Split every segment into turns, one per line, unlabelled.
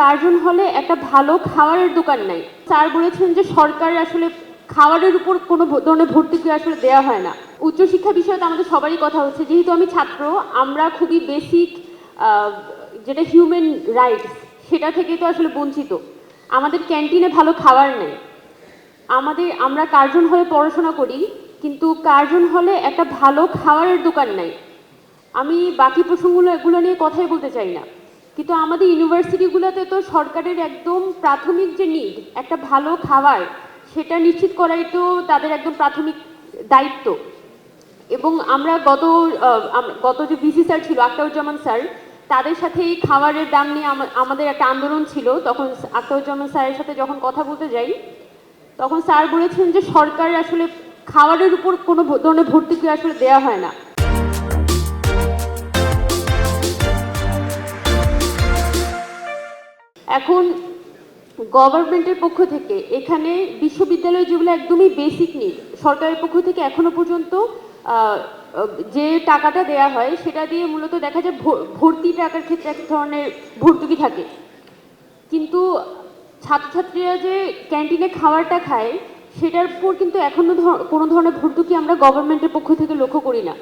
Curzon হলে একটা ভালো খাবারের দোকান নাই। স্যার বলেছেন যে সরকার আসলে খাবারের উপর কোনো ধরনের ভর্তুকি আসলে দেওয়া হয় না। উচ্চশিক্ষা বিষয়ে তো আমাদের সবারই কথা হচ্ছে। যেহেতু আমি ছাত্র, আমরা খুবই বেসিক যেটা হিউম্যান রাইটস সেটা থেকে তো আসলে বঞ্চিত। আমাদের ক্যান্টিনে ভালো খাবার নেই। আমাদের, আমরা কার্জন হলে পড়াশোনা করি, কিন্তু কার্জন হলে একটা ভালো খাবারের দোকান নাই। আমি বাকি প্রসঙ্গগুলো, এগুলো নিয়ে কথাই বলতে চাই না। কিন্তু আমাদের ইউনিভার্সিটিগুলোতে তো সরকারের একদম প্রাথমিক যে নিড একটা ভালো খাবার, সেটা নিশ্চিত করাই তো তাদের একদম প্রাথমিক দায়িত্ব। এবং আমরা গত গত যে ভিসি স্যার ছিল, আক্তারুজ্জামান স্যার তাদের সাথে এই খাবারের দাম নিয়ে আমাদের একটা আন্দোলন ছিল। তখন আক্তারুজ্জামান স্যারের সাথে যখন কথা বলতে যাই, তখন স্যার বলেছেন যে সরকার আসলে খাবারের উপর কোনো ধরনের ভর্তুকি আসলে দেওয়া হয় না। এখন গভর্নমেন্টের পক্ষ থেকে এখানে বিশ্ববিদ্যালয় যেগুলো একদমই বেসিক নিড সরকারের পক্ষ থেকে এখনও পর্যন্ত যে টাকাটা দেয়া হয় সেটা দিয়ে মূলত দেখা যায় ভর- ভর্তি টাকার ক্ষেত্রে এক ধরনের ভর্তুকি থাকে। কিন্তু ছাত্রছাত্রীরা যে ক্যান্টিনে খাবারটা খায়, সেটার উপর কিন্তু এখনও ধর- কোনো ধরনের ভর্তুকি আমরা গভর্নমেন্টের পক্ষ থেকে লক্ষ্য করি না।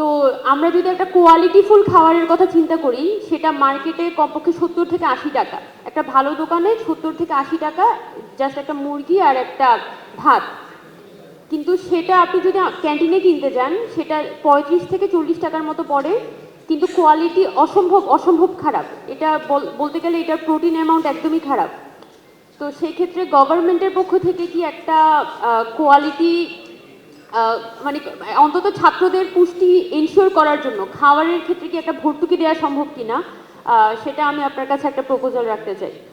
তো আমরা যদি একটা কোয়ালিটিফুল খাবারের কথা চিন্তা করি, সেটা মার্কেটে কমপক্ষে সত্তর থেকে আশি টাকা। একটা ভালো দোকানে সত্তর থেকে আশি টাকা জাস্ট একটা মুরগি আর একটা ভাত। কিন্তু সেটা আপনি যদি ক্যান্টিনে কিনতে যান, সেটা পঁয়ত্রিশ থেকে চল্লিশ টাকার মতো পড়ে, কিন্তু কোয়ালিটি অসম্ভব অসম্ভব খারাপ। এটা বল- বলতে গেলে এটার প্রোটিন অ্যামাউন্ট একদমই খারাপ। তো সেই ক্ষেত্রে গভর্নমেন্টের পক্ষ থেকে কি একটা কোয়ালিটি মানে অন্তত ছাত্রদের পুষ্টি এনশিওর করার জন্য, খাবারের ক্ষেত্রে কি একটা ভর্তুকি দেওয়া সম্ভব কিনা সেটা আমি আপনার কাছে একটা প্রপোজাল রাখতে চাই।